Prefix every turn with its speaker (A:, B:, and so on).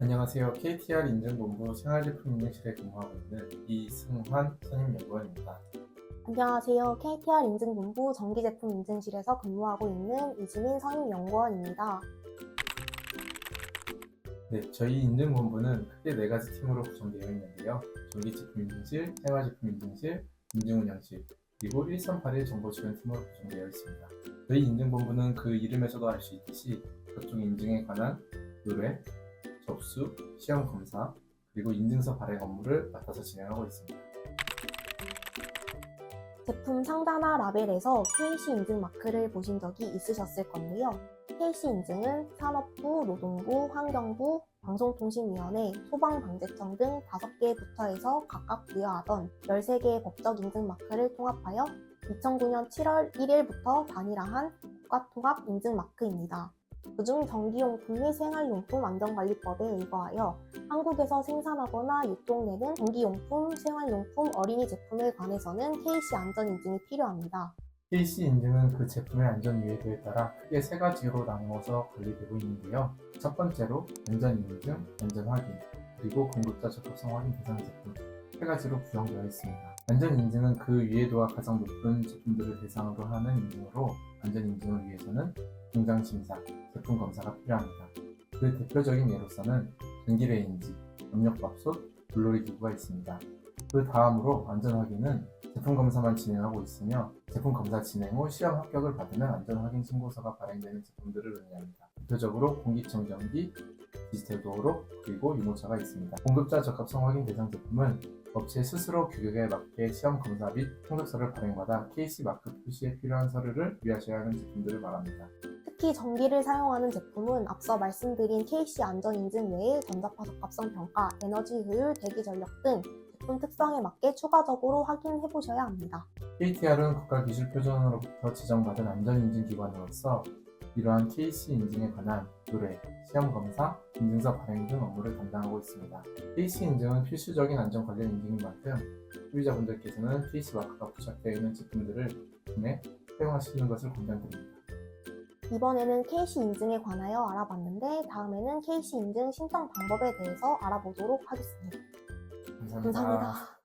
A: 안녕하세요. KTR 인증본부 생활제품 인증실에 근무하고 있는 이승환 선임연구원입니다.
B: 안녕하세요. KTR 인증본부 전기제품 인증실에서 근무하고 있는 이지민 선임연구원입니다.
A: 네, 저희 인증본부는 크게 네 가지 팀으로 구성되어 있는데요. 전기제품 인증실, 생활제품 인증실, 인증운영실, 그리고 138의 정보지원팀으로 구성되어 있습니다. 저희 인증본부는 그 이름에서도 알 수 있듯이 각종 인증에 관한 의뢰, 접수, 시험 검사, 그리고 인증서 발행 업무를 맡아서 진행하고 있습니다.
B: 제품 상자나 라벨에서 KC 인증 마크를 보신 적이 있으셨을 건데요. KC 인증은 산업부, 노동부, 환경부, 방송통신위원회, 소방방재청 등 5개의 부처에서 각각 부여하던 13개의 법적 인증 마크를 통합하여 2009년 7월 1일부터 단일화한 국가통합 인증 마크입니다. 그중 전기용품 및 생활용품 안전관리법에 의거하여 한국에서 생산하거나 유통되는 전기용품, 생활용품, 어린이 제품에 관해서는 KC 안전 인증이 필요합니다.
A: KC 인증은 그 제품의 안전 유해도에 따라 크게 세 가지로 나누어서 관리되고 있는데요. 첫 번째로 안전 인증, 안전 확인, 그리고 공급자 적합성 확인 대상 제품 세 가지로 구성되어 있습니다. 안전 인증은 그 유해도가 가장 높은 제품들을 대상으로 하는 인증으로 안전 인증을 위해서는 공장 심사, 제품 검사가 필요합니다. 그 대표적인 예로서는 전기레인지, 압력밥솥, 물놀이 기구가 있습니다. 그 다음으로 안전 확인은 제품 검사만 진행하고 있으며 제품 검사 진행 후 시험 합격을 받으면 안전 확인 신고서가 발행되는 제품들을 의미합니다. 대표적으로 공기청정기, 디지털 도어록 그리고 유모차가 있습니다. 공급자 적합성 확인 대상 제품은 업체 스스로 규격에 맞게 시험 검사 및 통적서를 발행받아 KC 마크 표시에 필요한 서류를 유의하셔야 하는 제품들을 말합니다.
B: 특히 전기를 사용하는 제품은 앞서 말씀드린 KC 안전 인증 외에 전자파 적합성 평가, 에너지 효율, 대기 전력 등 제품 특성에 맞게 추가적으로 확인해 보셔야 합니다.
A: KTR은 국가기술표준으로부터 지정받은 안전인증기관으로서 이러한 KC 인증에 관한 의뢰, 시험 검사, 인증서 발행 등 업무를 담당하고 있습니다. KC 인증은 필수적인 안전 관련 인증인 만큼 소비자분들께서는 KC 마크가 부착되어 있는 제품들을 구매, 사용하시는 것을 권장드립니다.
B: 이번에는 KC 인증에 관하여 알아봤는데 다음에는 KC 인증 신청 방법에 대해서 알아보도록 하겠습니다.
A: 감사합니다.
B: 감사합니다.